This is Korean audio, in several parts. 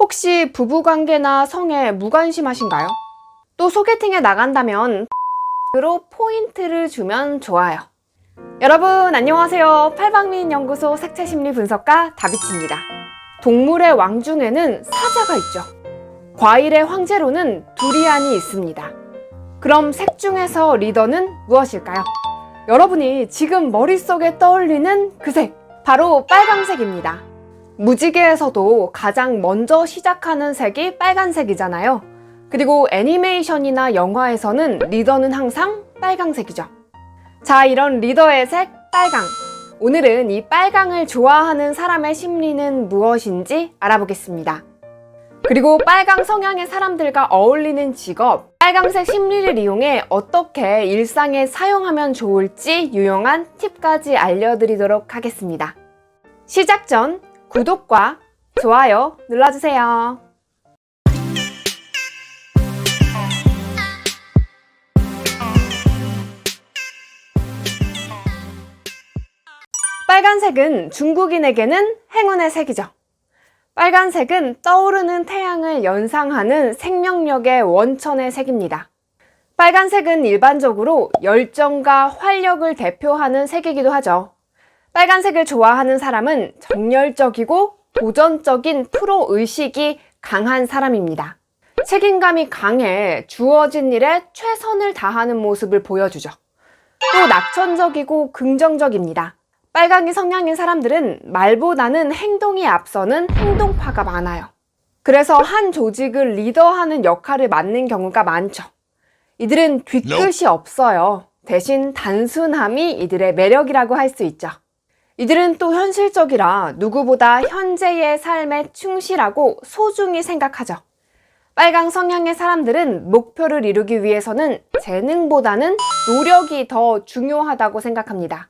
혹시 부부관계나 성에 무관심하신가요? 또 소개팅에 나간다면 으로 포인트를 주면 좋아요. 여러분 안녕하세요. 팔방미인 연구소 색채심리 분석가 다비치입니다. 동물의 왕 중에는 사자가 있죠. 과일의 황제로는 두리안이 있습니다. 그럼 색 중에서 리더는 무엇일까요? 여러분이 지금 머릿속에 떠올리는 그 색, 바로 빨강색입니다. 무지개에서도 가장 먼저 시작하는 색이 빨간색이잖아요. 그리고 애니메이션이나 영화에서는 리더는 항상 빨강색이죠. 자, 이런 리더의 색, 빨강. 오늘은 이 빨강을 좋아하는 사람의 심리는 무엇인지 알아보겠습니다. 그리고 빨강 성향의 사람들과 어울리는 직업, 빨강색 심리를 이용해 어떻게 일상에 사용하면 좋을지 유용한 팁까지 알려드리도록 하겠습니다. 시작 전 구독과 좋아요 눌러주세요. 빨간색은 중국인에게는 행운의 색이죠. 빨간색은 떠오르는 태양을 연상하는 생명력의 원천의 색입니다. 빨간색은 일반적으로 열정과 활력을 대표하는 색이기도 하죠. 빨간색을 좋아하는 사람은 정열적이고 도전적인 프로 의식이 강한 사람입니다. 책임감이 강해 주어진 일에 최선을 다하는 모습을 보여주죠. 또 낙천적이고 긍정적입니다. 빨강이 성향인 사람들은 말보다는 행동이 앞서는 행동파가 많아요. 그래서 한 조직을 리더하는 역할을 맡는 경우가 많죠. 이들은 뒤끝이 없어요. 대신 단순함이 이들의 매력이라고 할 수 있죠. 이들은 또 현실적이라 누구보다 현재의 삶에 충실하고 소중히 생각하죠. 빨강 성향의 사람들은 목표를 이루기 위해서는 재능보다는 노력이 더 중요하다고 생각합니다.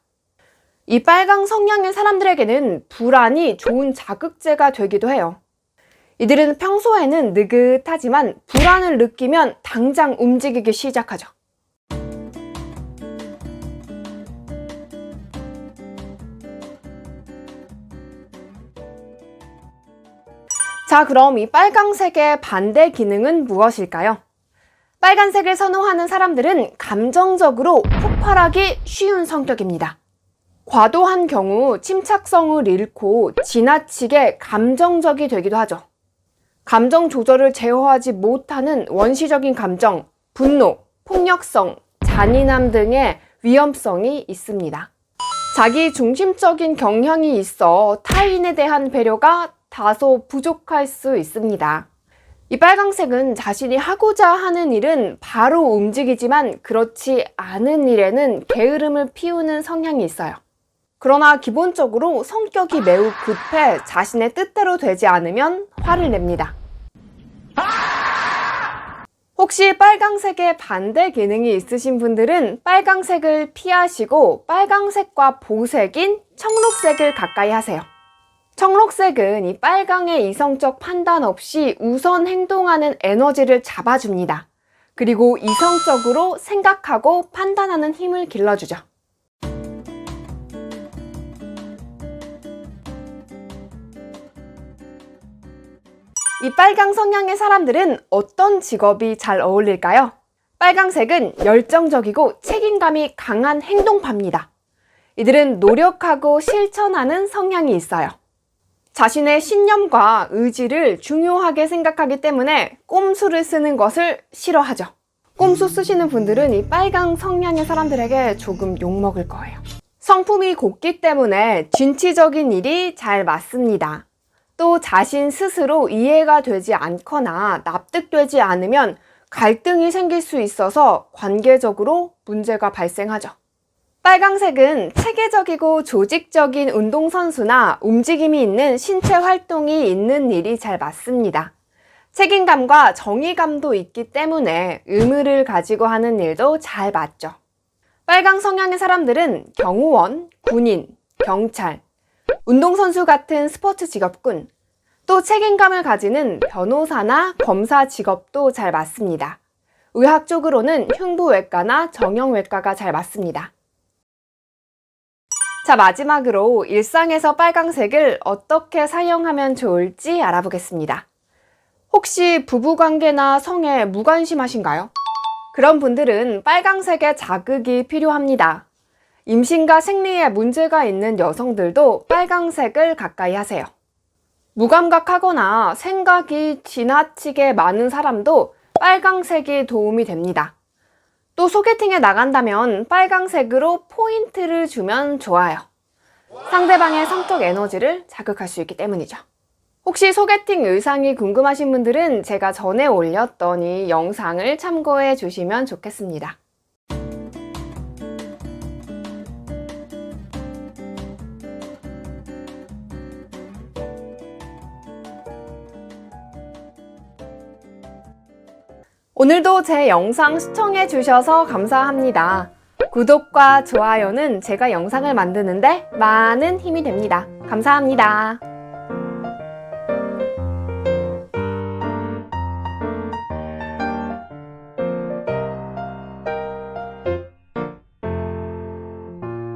이 빨강 성향의 사람들에게는 불안이 좋은 자극제가 되기도 해요. 이들은 평소에는 느긋하지만 불안을 느끼면 당장 움직이기 시작하죠. 자, 그럼 이 빨강색의 반대 기능은 무엇일까요? 빨간색을 선호하는 사람들은 감정적으로 폭발하기 쉬운 성격입니다. 과도한 경우 침착성을 잃고 지나치게 감정적이 되기도 하죠. 감정 조절을 제어하지 못하는 원시적인 감정, 분노, 폭력성, 잔인함 등의 위험성이 있습니다. 자기 중심적인 경향이 있어 타인에 대한 배려가 다소 부족할 수 있습니다. 이 빨강색은 자신이 하고자 하는 일은 바로 움직이지만 그렇지 않은 일에는 게으름을 피우는 성향이 있어요. 그러나 기본적으로 성격이 매우 급해 자신의 뜻대로 되지 않으면 화를 냅니다. 혹시 빨강색의 반대 기능이 있으신 분들은 빨강색을 피하시고 빨강색과 보색인 청록색을 가까이 하세요. 청록색은 이 빨강의 이성적 판단 없이 우선 행동하는 에너지를 잡아줍니다. 그리고 이성적으로 생각하고 판단하는 힘을 길러주죠. 이 빨강 성향의 사람들은 어떤 직업이 잘 어울릴까요? 빨강색은 열정적이고 책임감이 강한 행동파입니다. 이들은 노력하고 실천하는 성향이 있어요. 자신의 신념과 의지를 중요하게 생각하기 때문에 꼼수를 쓰는 것을 싫어하죠. 꼼수 쓰시는 분들은 이 빨강 성향의 사람들에게 조금 욕먹을 거예요. 성품이 곱기 때문에 진취적인 일이 잘 맞습니다. 또 자신 스스로 이해가 되지 않거나 납득되지 않으면 갈등이 생길 수 있어서 관계적으로 문제가 발생하죠. 빨강색은 체계적이고 조직적인 운동선수나 움직임이 있는 신체 활동이 있는 일이 잘 맞습니다. 책임감과 정의감도 있기 때문에 의무를 가지고 하는 일도 잘 맞죠. 빨강 성향의 사람들은 경호원, 군인, 경찰, 운동선수 같은 스포츠 직업군, 또 책임감을 가지는 변호사나 검사 직업도 잘 맞습니다. 의학 쪽으로는 흉부외과나 정형외과가 잘 맞습니다. 자, 마지막으로 일상에서 빨강색을 어떻게 사용하면 좋을지 알아보겠습니다. 혹시 부부관계나 성에 무관심하신가요? 그런 분들은 빨강색의 자극이 필요합니다. 임신과 생리에 문제가 있는 여성들도 빨강색을 가까이 하세요. 무감각하거나 생각이 지나치게 많은 사람도 빨강색이 도움이 됩니다. 또 소개팅에 나간다면 빨강색으로 포인트를 주면 좋아요. 상대방의 성적 에너지를 자극할 수 있기 때문이죠. 혹시 소개팅 의상이 궁금하신 분들은 제가 전에 올렸던 이 영상을 참고해 주시면 좋겠습니다. 오늘도 제 영상 시청해 주셔서 감사합니다. 구독과 좋아요는 제가 영상을 만드는데 많은 힘이 됩니다. 감사합니다.